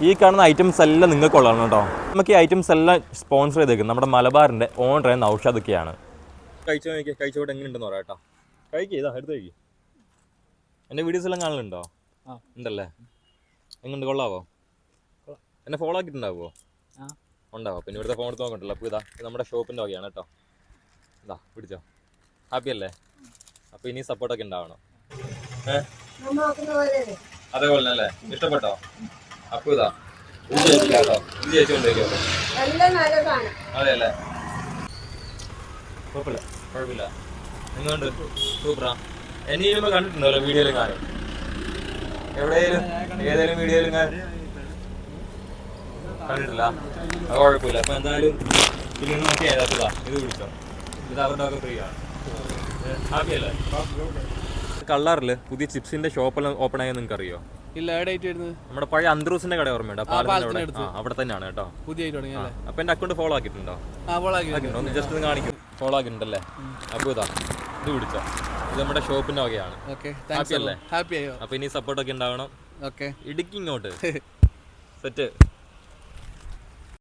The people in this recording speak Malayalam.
ഈ കാണുന്ന ഐറ്റംസ് എല്ലാം നിങ്ങൾക്കുള്ളതാണ് കേട്ടോ. നമുക്ക് ഈ ഐറ്റംസ് എല്ലാം സ്പോൺസർ ചെയ്തേക്കുന്നത് നമ്മുടെ മലബാറിന്റെ ഓണർ എന്ന ഔഷധക്കെയാണ് കഴിച്ചു നോക്കിയാൽ കഴിച്ചോട്ട് എങ്ങനെയുണ്ടെന്ന് പറയാം കേട്ടോ. കഴിക്കുക ഇതാ എടുത്ത് കഴിക്കും. എന്റെ വീഡിയോസ് എല്ലാം കാണലുണ്ടോ? ആ. ഉണ്ടല്ലേ? എങ്ങനെ കൊള്ളാവോ? എന്നെ ഫോളോ ആക്കിയിട്ടുണ്ടാവോ? ആ. ഉണ്ടാവും? പിന്നെ ഇവിടുത്തെ ഫോൺ എടുത്ത് നോക്കണ്ടല്ലോ. അപ്പോൾ ഇതാ നമ്മുടെ ഷോപ്പിന്റെ വകയാണ് കേട്ടോ. ഇതാ പിടിച്ചോ. ഹാപ്പി അല്ലേ? അപ്പോൾ ഇനി സപ്പോർട്ടൊക്കെ ഉണ്ടാവണം. അതേപോലെ അല്ലേ? ഇഷ്ടപ്പെട്ടോ? അപ്പോൾ ഇതാ ഇത് ചേച്ചിക്കാ കേട്ടോ ഇത് ചേച്ചി കൊണ്ടുവയ്ക്കോ അതെ അല്ലേ കുഴപ്പമില്ല. കുഴപ്പമില്ല. എങ്ങോട്ട് സൂപ്പറാ. എന്നെ ചെയ്യുമ്പോ കണ്ടിട്ടുണ്ടല്ലോ വീഡിയോയിലും കാണും എവിടെയും ഏതെങ്കിലും വീഡിയോയിലും കാണും കണ്ടിട്ടില്ല. അത് കുഴപ്പമില്ല. അപ്പൊ എന്തായാലും പിന്നെ നോക്കി ഏതാത്തതാ ഇത് വിളിച്ചോ ഇത് അവരുടെ ഒക്കെ ഫ്രീ ആണ് ഹാപ്പി അല്ലേ? കള്ളാറിൽ പുതിയ ചിപ്സിന്റെ ഷോപ്പെല്ലാം ഓപ്പൺ ആയെന്ന് നിങ്ങൾക്ക് അറിയോ ഇല്ല വരുന്നത്? നമ്മുടെ പഴയ അന്ത്രൂസിന്റെ കട ഓർമ്മയുണ്ട്. അവിടെ. തന്നെയാണ് കേട്ടോ. പുതിയ അപ്പൊ എന്റെ അക്കൗണ്ട് ഫോളോ ആക്കിയിട്ടുണ്ടോ? ഒന്ന് ജസ്റ്റ് ഒന്ന് കാണിക്കും. ഫോളോ ആക്കിയിട്ടുണ്ടല്ലേ? അപ്പൊ ഇതാ ഇത് പിടിച്ചോ. ഇത് നമ്മുടെ ഷോപ്പിന്റെ വകയാണ്. അല്ലേ? ഹാപ്പി ആയോ? അപ്പൊ ഇനി സപ്പോർട്ട് ഒക്കെ ഉണ്ടാവണം. ഇടുക്കി ഇങ്ങോട്ട്. സെറ്റ്